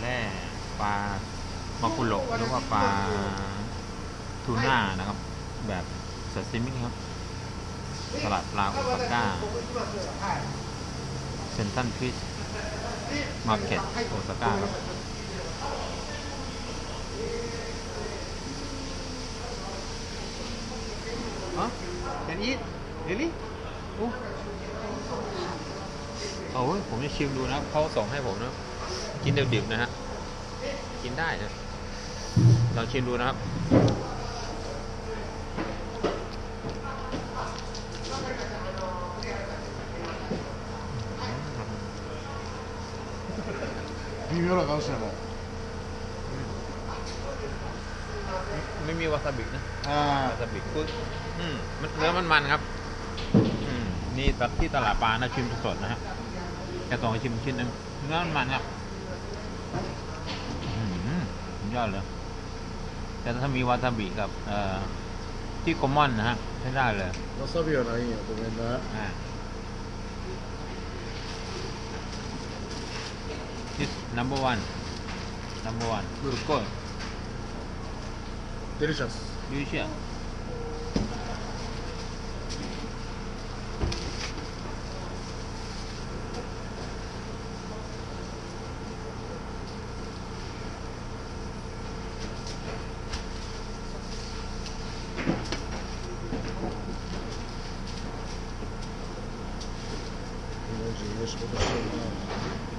แร่ปลามากุโระหรือว่าปลาทูน่านะครับ แบบซาซิมิครับสลัดปลาโอซาก้าเซนตันฟิชมาร์เก็ตโอซาก้าครับ Huh? Can eat? Really? เอาเว้ยผมจะชิมดูนะครับเขาส่งให้ผมนะ กินเดือดๆนะฮะ กินได้นะลองชิมดูนะครับมีเ Vivió la causa ไม่มีวาซาบินะ อ่า วาซาบิคืออืมันเนื้อมันมันครับนี่ตัดที่ตลาดปลานะชิมสดนะฮะแกต้องชิมชิ้นนึงเนื้อมันมันครับ ยอดเลย แต่ถ้ามีวาซาบิกับ เอ่อ ที่คอมมอนนะฮะใช้ได้เลย わさびはないんや、ごめんな。 อ่า this number one number one good good デリシャス。 delicious Hoje, hoje, hoje, hoje.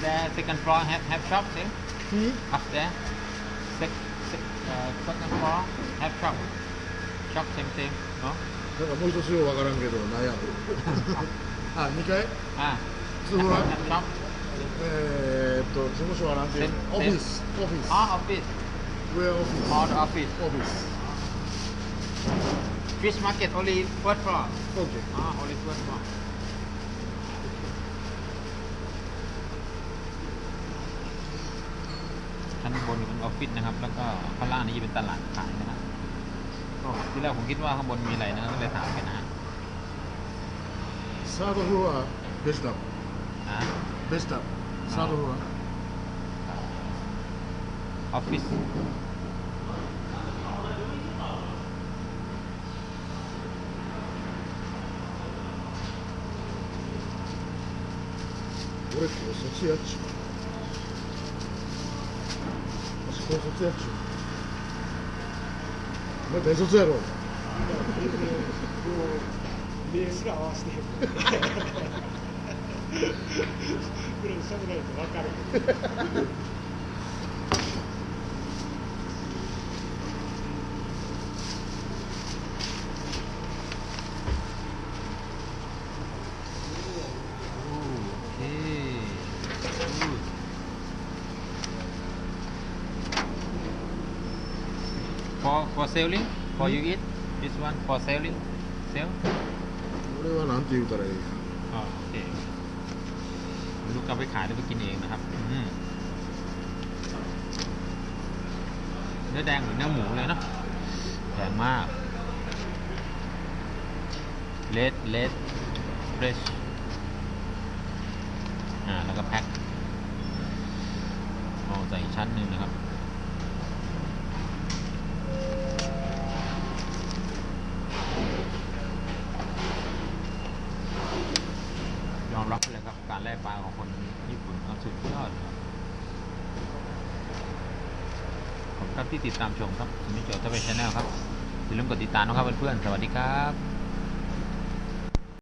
There, uh, second floor have, have shop eh? here. Hmm? See? Up there. Six, six, uh, second floor have shop. Shop same thing. No? なんかもう一つようわからんけど、なんやろ。あ、二階。あ、すごい。えー、っと、事務所はなんていうの。オフィス。オフィス。あ、オフィス。Where ah. office? On ah, office. Office. Fish market only first floor. Okay. Ah, only first floor. ชั้นบนเป็นออฟฟิศนะครับ แล้วก็ข้างล่างนี้จะเป็นตลาดขายนะครับก็ที่แรกผมคิดว่าข้างบนมีอะไรนะก็เลยถามไปนนะฮะ هذا هو بيشتب อ่าดับซาโดฮัวออฟฟิศ وريك وصوصيات 卒やっちゅう私高卒やっちゅう。お前大卒やろ。合わせて。くれしゃべないと分かる for for selling for you eat this one for selling sell 俺はなんて言うたらいいんや อ๋อโอเคไม่รู้กลับไปขายหรือไปกินเองนะครับอืมเนื้อแดงหรือเนื้อหมูเลยเนอะแพงมากเลดเลดเฟรช อ่า แล้วก็แพ็คเอาใส่อีกชั้นหนึ่งนะครับ ไรปลาของคนญี่ปุ่นเขาสุดยอดครับขอบคุณครับที่ติดตามชมครับสมิจโจทย์ทวีชแนลครับอย่าลืมกดติดตามนะครับเพื่อนๆสวัสดีครับ